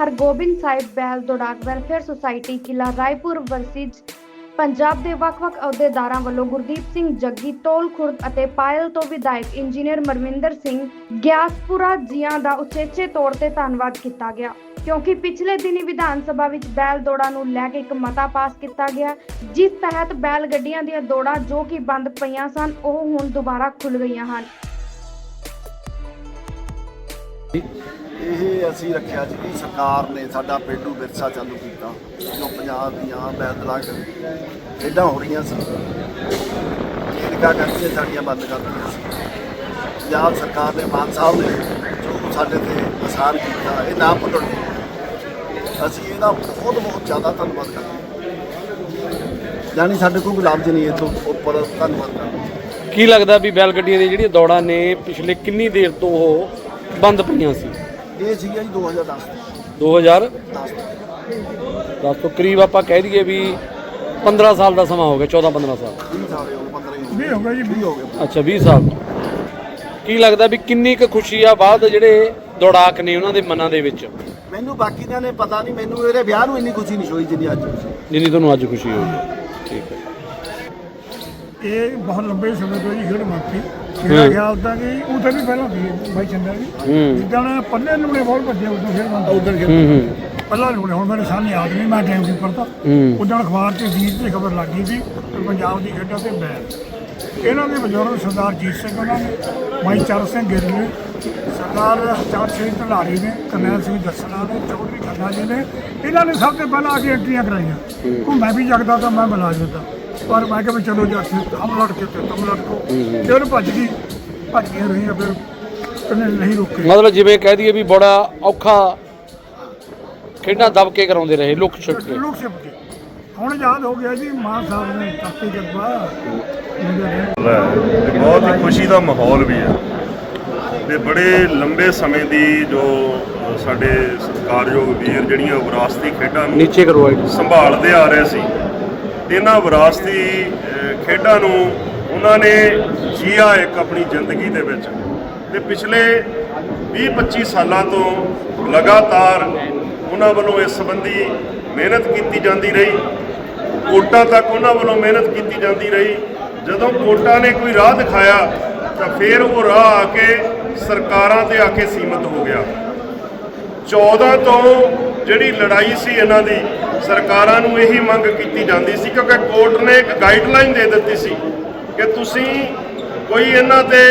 ਹਰਗੋਬਿੰਦ ਸਾਹਿਬ ਬੈਲ ਦੌੜਾਕ welfare society Kila Raipur versus Punjab ਦੇ ਵੱਖ-ਵੱਖ ਅਹੁਦੇਦਾਰਾਂ ਵੱਲੋਂ ਗੁਰਦੀਪ ਸਿੰਘ ਜੱਗੀ ਟੋਲ ਖੁਰਦ ਅਤੇ ਪਾਇਲ ਤੋਂ ਵਿਧਾਇਕ ਇੰਜੀਨੀਅਰ ਮਰਵਿੰਦਰ ਸਿੰਘ ਗਿਆਸਪੁਰਾ ਜੀਆਂ ਦਾ ਉਚੇਚੇ ਤੌਰ ਤੇ ਧੰਨਵਾਦ ਕੀਤਾ ਗਿਆ। ਕਿਉਂਕਿ ਪਿਛਲੇ ਦਿਨੀ ਵਿਧਾਨ ਸਭਾ ਵਿੱਚ ਬੈਲ ਦੌੜਾਂ ਨੂੰ ਲੈ ਕੇ ਇੱਕ ਮਤਾ ਪਾਸ ਕੀਤਾ ਗਿਆ, ਜਿਸ ਤਹਿਤ ਬੈਲ ਗੱਡੀਆਂ ਦੀਆਂ ਦੌੜਾਂ ਜੋ ਕਿ ਬੰਦ ਪਈਆਂ ਸਨ, ਉਹ ਹੁਣ ਦੁਬਾਰਾ ਖੁੱਲ ਗਈਆਂ ਹਨ। ਇਹ ਅਸੀਂ ਰੱਖਿਆ ਜੀ ਕਿ ਸਰਕਾਰ ਨੇ ਸਾਡਾ ਪੇਂਡੂ ਵਿਰਸਾ ਚਾਲੂ ਕੀਤਾ, ਜੋ ਪੰਜਾਬ ਦੀਆਂ ਬੈਦਲਾਗ ਖੇਡਾਂ ਹੋ ਰਹੀਆਂ ਸੀ। ਖੇਡਾਂ ਕਰਕੇ ਸਾਡੀਆਂ ਬੰਦ ਕਰ ਦਿੱਤੀਆਂ ਸੀ। ਪੰਜਾਬ ਸਰਕਾਰ ਨੇ, ਮਾਨ ਸਾਹਿਬ ਨੇ ਜੋ ਸਾਡੇ ਤੇ ਅਸਾਰ ਕੀਤਾ, ਇਹ ਨਾ ਭੁੱਲਣ ਅਸੀਂ ਇਹਦਾ ਬਹੁਤ ਬਹੁਤ ਜ਼ਿਆਦਾ ਧੰਨਵਾਦ ਕਰਦੇ ਹਾਂ। ਜਾਨੀ ਸਾਡੇ ਕੋਲ ਗੁਲਾਬ ਜੀ ਨਹੀਂ ਇਹ ਉੱਪਰ ਧੰਨਵਾਦ ਕਰਦੇ ਕੀ ਲੱਗਦਾ ਵੀ ਬੈਲ ਗੱਡੀਆਂ ਦੀਆਂ ਜਿਹੜੀਆਂ ਦੌੜਾਂ ਨੇ, ਪਿਛਲੇ ਕਿੰਨੀ ਦੇਰ ਤੋਂ ਉਹ ਬੰਦ ਪਈਆਂ ਸੀ। ਇਹ ਸੀਗਾ ਜੀ 2010 2010 10 ਤੋਂ ਕਰੀਬ ਆਪਾਂ ਕਹਿ ਦਈਏ ਵੀ 15 ਸਾਲ ਦਾ ਸਮਾਂ ਹੋ ਗਿਆ 14 15 ਸਾਲ। 20 ਸਾਲ ਹੋ ਗਏ 15 ਹੀ ਹੋ ਵੀ ਹੋ ਗਿਆ ਜੀ ਗਏ 20 ਹੋ ਗਏ। ਅੱਛਾ 20 ਸਾਲ। ਕੀ ਲੱਗਦਾ ਵੀ ਕਿੰਨੀ ਕੁ ਖੁਸ਼ੀ ਆ ਬਾਅਦ ਜਿਹੜੇ ਦੌੜਾਕ ਨੇ ਉਹਨਾਂ ਦੇ ਮਨਾਂ ਦੇ ਵਿੱਚ? ਮੈਨੂੰ ਬਾਕੀ ਦਾ ਨੇ ਪਤਾ ਨਹੀਂ ਮੈਨੂੰ ਇਹਦੇ ਵਿਆਹ ਨੂੰ ਇੰਨੀ ਖੁਸ਼ੀ ਨਹੀਂ ਹੋਈ ਜਿੰਨੀ ਅੱਜ ਹੋਈ। ਜਿੰਨੀ ਤੁਹਾਨੂੰ ਅੱਜ ਖੁਸ਼ੀ ਹੋਈ ਠੀਕ ਹੈ। ਇਹ ਬਹੁਤ ਲੰਬੇ ਸਮੇਂ ਤੋਂ ਜੀ ਖੇਡ ਮੰਗੀ ਮੇਰਾ ਕਿ ਉਹ ਤਾਂ ਵੀ ਪਹਿਲਾਂ ਸੀ ਬਾਈ ਚੰਦਰ ਜੀ। ਪੱਲੇ ਲੂਣੇ ਬਹੁਤ ਵੱਡੇ ਉਦੋਂ ਉਦੋਂ ਹੂੰ ਪਹਿਲਾਂ ਲੂਣੇ ਹੁਣ ਮੇਰੇ ਸਾਹਮਣੇ ਯਾਦ ਨਹੀਂ ਮੈਂ ਟਾਈਮ ਕੀਪਰ ਤਾਂ ਉਦੋਂ ਅਖਬਾਰ ਤੇ ਜੀਤ ਤੇ ਖਬਰ ਲੱਗੀ ਸੀ ਕਿ ਪੰਜਾਬ ਦੀ ਖੇਡਾਂ ਤੇ ਬੈਨ। ਇਹਨਾਂ ਦੇ ਬਜ਼ੁਰਗ ਸਰਦਾਰ ਜੀਤ ਸਿੰਘ ਉਹਨਾਂ ਨੇ ਮਾਈ ਚਰ ਸਿੰਘ ਗਿੱਲ ਨੇ ਸਰਦਾਰ ਚਾਰ ਸਿੰਘ ਢਲਾਰੀ ਨੇ ਕਰਨੈਲ ਸਿੰਘ ਜੱਸਣਾ ਨੇ ਚੌਧਰੀ ਖੰਨਾ ਜੀ ਨੇ ਇਹਨਾਂ ਨੇ ਸਭ ਤੋਂ ਪਹਿਲਾਂ ਆ ਕੇ ਐਂਟਰੀਆਂ ਕਰਾਈਆਂ। ਉਹ ਮੈਂ ਵੀ ਜਗਦਾ ਤਾਂ ਮੈਂ ਮਿਲਾ ਦਿੱਤਾ ਪਰ ਮੈਂ ਕਿਹਾ ਵੀ ਚਲੋ ਜੀ ਅਸੀਂ ਹਮ ਲੜ ਕੇ ਤੇ ਤੁਮ ਲੜਕੋ ਤੇ ਉਹਨੂੰ ਭੱਜ ਗਈ। ਭੱਜ ਗਈਆਂ ਰਹੀਆਂ ਫਿਰ। ਉਹਨੇ ਨਹੀਂ ਰੋਕੇ ਮਤਲਬ ਜਿਵੇਂ ਕਹਿ ਦਈਏ ਵੀ ਬੜਾ ਔਖਾ ਖੇਡਾਂ ਦਬ ਕੇ ਕਰਾਉਂਦੇ ਰਹੇ ਲੁੱਕ ਛੁਪ ਕੇ। ਲੋਕ ਸਿਪ ਕੇ। ਹੁਣ ਯਾਦ ਹੋ ਗਿਆ ਜੀ ਮਾਂ ਸਾਹਿਬ ਨੇ ਹੈ ਤੇ ਬਹੁਤ ਹੀ ਖੁਸ਼ੀ ਦਾ ਮਾਹੌਲ ਵੀ ਹੈ। ਤੇ ਬੜੇ ਲੰਬੇ ਸਮੇਂ ਦੀ ਜੋ ਸਾਡੇ ਸਤਿਕਾਰਯੋਗ ਵੀਰ ਜਿਹੜੀਆਂ ਵਿਰਾਸਤੀ ਖੇਡਾਂ ਨੂੰ ਨੀਚੇ ਕਰੋ ਆਈ ਸੰਭਾਲਦੇ ਆ ਰਹੇ ਸੀ ਇਹਨਾਂ ਵਿਰਾਸਤੀ ਖੇਡਾਂ ਨੂੰ ਉਹਨਾਂ ਨੇ ਜੀਆ ਇੱਕ ਆਪਣੀ ਜ਼ਿੰਦਗੀ ਦੇ ਵਿੱਚ। ਤੇ ਪਿਛਲੇ 20-25 ਸਾਲਾਂ ਤੋਂ ਲਗਾਤਾਰ ਉਹਨਾਂ ਵੱਲੋਂ ਇਸ ਸੰਬੰਧੀ ਮਿਹਨਤ ਕੀਤੀ ਜਾਂਦੀ ਰਹੀ। ਕੋਟਾਂ ਤੱਕ ਉਹਨਾਂ ਵੱਲੋਂ ਮਿਹਨਤ ਕੀਤੀ ਜਾਂਦੀ ਰਹੀ। ਜਦੋਂ ਕੋਟਾਂ ਨੇ ਕੋਈ ਰਾਹ ਦਿਖਾਇਆ, ਤਾਂ ਫਿਰ ਉਹ ਰਾਹ ਆ ਕੇ ਸਰਕਾਰਾਂ ਤੇ ਆ ਕੇ ਸੀਮਤ ਹੋ ਗਿਆ। 14 ਤੋਂ ਜਿਹੜੀ ਲੜਾਈ ਸੀ ਇਹਨਾਂ ਦੀ ਸਰਕਾਰਾਂ ਨੂੰ ਇਹੀ ਮੰਗ ਕੀਤੀ ਜਾਂਦੀ ਸੀ ਕਿਉਂਕਿ ਕੋਰਟ ਨੇ ਇੱਕ ਗਾਈਡਲਾਈਨ ਦੇ ਦਿੱਤੀ ਸੀ ਕਿ ਤੁਸੀਂ ਕੋਈ ਇਹਨਾਂ ਤੇ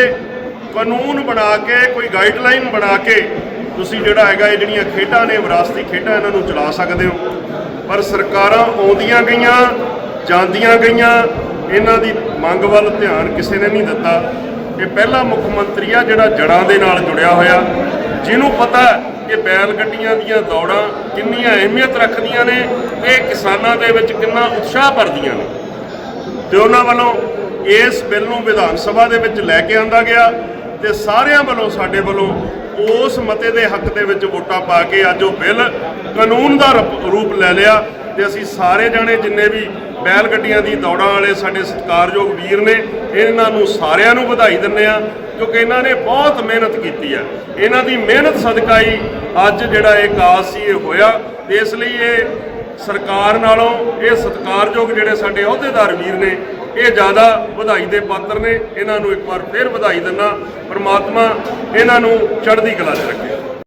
ਕਾਨੂੰਨ ਬਣਾ ਕੇ, ਕੋਈ ਗਾਈਡਲਾਈਨ ਬਣਾ ਕੇ ਤੁਸੀਂ ਜਿਹੜਾ ਹੈਗਾ ਇਹ ਜਿਹੜੀਆਂ ਖੇਡਾਂ ਨੇ, ਵਿਰਾਸਤੀ ਖੇਡਾਂ ਇਹਨਾਂ ਨੂੰ ਚਲਾ ਸਕਦੇ ਹੋ। ਪਰ ਸਰਕਾਰਾਂ ਆਉਂਦੀਆਂ ਗਈਆਂ, ਜਾਂਦੀਆਂ ਗਈਆਂ, ਇਹਨਾਂ ਦੀ ਮੰਗ ਵੱਲ ਧਿਆਨ ਕਿਸੇ ਨੇ ਨਹੀਂ ਦਿੱਤਾ। ਇਹ ਪਹਿਲਾ ਮੁੱਖ ਮੰਤਰੀ ਆ ਜਿਹੜਾ ਜੜਾਂ ਦੇ ਨਾਲ ਜੁੜਿਆ ਹੋਇਆ। ਜਿਹਨੂੰ ਪਤਾ ਕਿ ਬੈਲ ਗੱਡੀਆਂ ਦੀਆਂ ਦੌੜਾਂ ਕਿੰਨੀਆਂ ਅਹਿਮੀਅਤ ਰੱਖਦੀਆਂ ਨੇ ਤੇ ਕਿਸਾਨਾਂ ਦੇ ਵਿੱਚ ਕਿੰਨਾ ਉਤਸ਼ਾਹ ਭਰਦੀਆਂ ਨੇ। ਤੇ ਉਹਨਾਂ ਵੱਲੋਂ ਇਸ ਬਿੱਲ ਨੂੰ ਵਿਧਾਨ ਸਭਾ ਦੇ ਵਿੱਚ ਲੈ ਕੇ ਆਂਦਾ ਗਿਆ ਤੇ ਸਾਰਿਆਂ ਵੱਲੋਂ, ਸਾਡੇ ਵੱਲੋਂ ਉਸ ਮਤੇ ਦੇ ਹੱਕ ਦੇ ਵਿੱਚ ਵੋਟਾਂ ਪਾ ਕੇ ਅੱਜ ਉਹ ਬਿੱਲ ਕਾਨੂੰਨ ਦਾ ਰੂਪ- ਲੈ ਲਿਆ ਤੇ ਅਸੀਂ ਸਾਰੇ ਜਾਣੇ ਜਿੰਨੇ ਵੀ ਬੈਲ ਗੱਡੀਆਂ ਦੀ ਦੌੜਾਂ ਵਾਲੇ ਸਾਡੇ ਸਤਿਕਾਰਯੋਗ ਵੀਰ ਨੇ, ਇਹਨਾਂ ਨੂੰ ਸਾਰਿਆਂ ਨੂੰ ਵਧਾਈ ਦਿੰਦੇ ਆ ਕਿਉਂਕਿ ਇਹਨਾਂ ਨੇ ਬਹੁਤ ਮਿਹਨਤ ਕੀਤੀ ਹੈ। ਇਹਨਾਂ ਦੀ ਮਿਹਨਤ ਸਦਕਾ ਹੀ ਅੱਜ ਜਿਹੜਾ ਇਹ ਕਾਸ ਸੀ, ਇਹ ਹੋਇਆ। ਇਸ ਲਈ ਇਹ ਸਰਕਾਰ ਨਾਲੋਂ, ਇਹ ਸਤਿਕਾਰਯੋਗ ਜਿਹੜੇ ਸਾਡੇ ਅਹੁਦੇਦਾਰ ਵੀਰ ਨੇ, ਇਹ ਜ਼ਿਆਦਾ ਵਧਾਈ ਦੇ ਪਾਤਰ ਨੇ। ਇਹਨਾਂ ਨੂੰ ਇੱਕ ਵਾਰ ਫੇਰ ਵਧਾਈ ਦਿੰਦਾ ਪਰਮਾਤਮਾ ਇਹਨਾਂ ਨੂੰ ਚੜ੍ਹਦੀ ਕਲਾ 'ਚ ਰੱਖੇ।